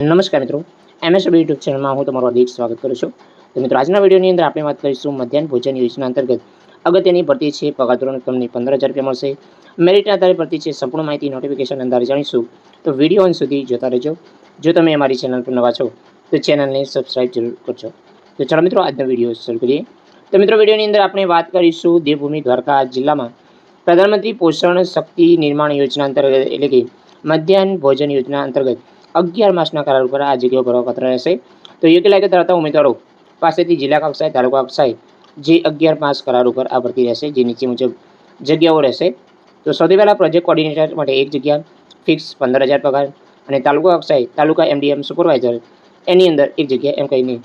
નમસ્કાર મિત્રો. MSB YouTube ચેનલમાં હું તમારું હાર્દિક સ્વાગત કરું છું. તો મિત્રો, આજના વિડીયોની અંદર આપણે વાત કરીશું મધ્યાહન ભોજન યોજના અંતર્ગત અગત્યની ભરતી છે પગાર ધોરણ તમને પંદર હજાર રૂપિયા મળશે. મેરિટના આધારે ભરતી છે સંપૂર્ણ માહિતી નોટિફિકેશન અંદાજે જાણીશું. તો વીડિયો અંત સુધી જોતા રહેજો. જો તમે અમારી ચેનલ પર નવા છો, તો ચેનલને સબસ્ક્રાઈબ જરૂર કરજો. તો ચાલો મિત્રો, આજનો વીડિયો શરૂ કરીએ. તો મિત્રો વિડીયોની અંદર આપણે વાત કરીશું દેવભૂમિ દ્વારકા જિલ્લામાં પ્રધાનમંત્રી પોષણ શક્તિ નિર્માણ યોજના અંતર્ગત, એટલે કે મધ્યાહન ભોજન યોજના અંતર્ગત અગિયાર માસના કરાર ઉપર આ જગ્યાઓ ભરવા રહેશે. તો યોગ્ય લાગે ધરાવતા ઉમેદવારો પાસેથી જિલ્લા કક્ષાએ, તાલુકા કક્ષાએ જે અગિયાર માસ કરાર ઉપર આ ભરતી રહેશે, જે નીચે મુજબ જગ્યાઓ રહેશે. તો સૌથી પહેલાં પ્રોજેક્ટ કોર્ડિનેટર માટે એક જગ્યા ફિક્સ પંદર હજાર પગાર અને તાલુકા કક્ષાએ તાલુકા એમડીએમ સુપરવાઇઝર એની અંદર એક જગ્યા એમ કહીને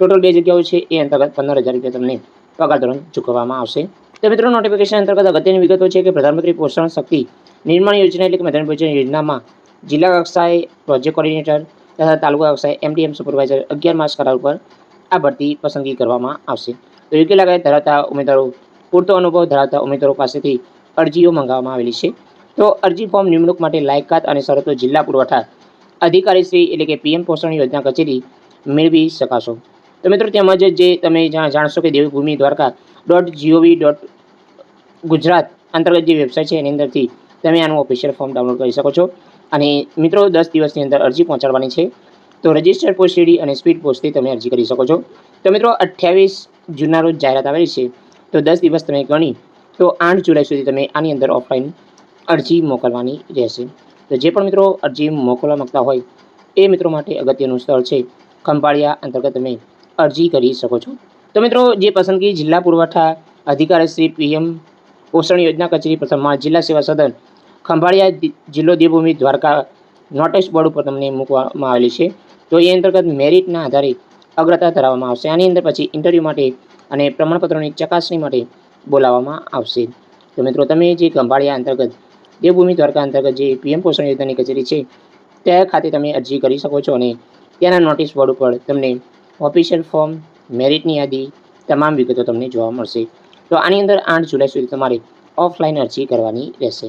ટોટલ બે જગ્યાઓ છે, એ અંતર્ગત પંદર હજાર રૂપિયા તમને પગાર ધોરણ ચૂકવવામાં આવશે. તો મિત્રો નોટિફિકેશન અંતર્ગત અગત્યની વિગતો છે કે પ્રધાનમંત્રી પોષણ શક્તિ નિર્માણ યોજના એટલે કે મધ્યાહન ભોજન યોજનામાં જિલ્લા કક્ષાએ પ્રોજેક્ટ કોર્ડિનેટર તથા તાલુકા કક્ષાએ એમડીએમ સુપરવાઇઝર અગિયાર માસ કરાર ઉપર આ ભરતી પસંદગી કરવામાં આવશે. તો યોગ્ય લાગે ધરાવતા ઉમેદવારો, પૂરતો અનુભવ ધરાવતા ઉમેદવારો પાસેથી અરજીઓ મંગાવવામાં આવેલી છે. તો અરજી ફોર્મ નિમણૂક માટે લાયકાત અને શરતો જિલ્લા પુરવઠા અધિકારી શ્રી એટલે કે પીએમ પોષણ યોજના કચેરી મેળવી શકાશો. તો મિત્રો તેમજ જે તમે જાણશો કે Devbhumi Dwarka dot GOV dot Gujarat અંતર્ગત જે વેબસાઇટ છે એની અંદરથી તમે આનું ઓફિશિયલ ફોર્મ ડાઉનલોડ કરી શકો છો. અને મિત્રો, દસ દિવસની અંદર અરજી પહોંચાડવાની છે. તો રજિસ્ટર પોસ્ટ સીડી અને સ્પીડ પોસ્ટથી તમે અરજી કરી શકો છો. તો મિત્રો, અઠ્યાવીસ જૂનના રોજ જાહેરાત આવેલી છે. તો દસ દિવસ તમે ગણી, તો આઠ જુલાઈ સુધી તમે આની અંદર ઓફલાઈન અરજી મોકલવાની રહેશે. તો જે પણ મિત્રો અરજી મોકલવા માગતા હોય, એ મિત્રો માટે અગત્યનું સ્થળ છે. ખંભાળિયા અંતર્ગત તમે અરજી કરી શકો છો. તો મિત્રો, જે પસંદગી જિલ્લા પુરવઠા અધિકારી શ્રી પીએમ પોષણ યોજના કચેરી પ્રથમમાં જિલ્લા સેવા સદન ખંભાળિયા જિલ્લો દેવભૂમિ દ્વારકા નોટિસ બોર્ડ ઉપર તમને મૂકવામાં આવેલી છે. તો એ અંતર્ગત મેરિટના આધારે અગ્રતા ધરાવવામાં આવશે. આની અંદર પછી ઇન્ટરવ્યૂ માટે અને પ્રમાણપત્રોની ચકાસણી માટે બોલાવવામાં આવશે. તો મિત્રો, તમે જે ખંભાળિયા અંતર્ગત, દેવભૂમિ દ્વારકા અંતર્ગત જે પીએમ પોષણ યોજનાની કચેરી છે ત્યાં ખાતે તમે અરજી કરી શકો છો અને ત્યાંના નોટિસ બોર્ડ ઉપર તમને ઓફિશિયલ ફોર્મ, મેરિટની યાદી, તમામ વિગતો તમને જોવા મળશે. તો આની અંદર આઠ જુલાઈ સુધી તમારે ઓફલાઈન અરજી કરવાની રહેશે.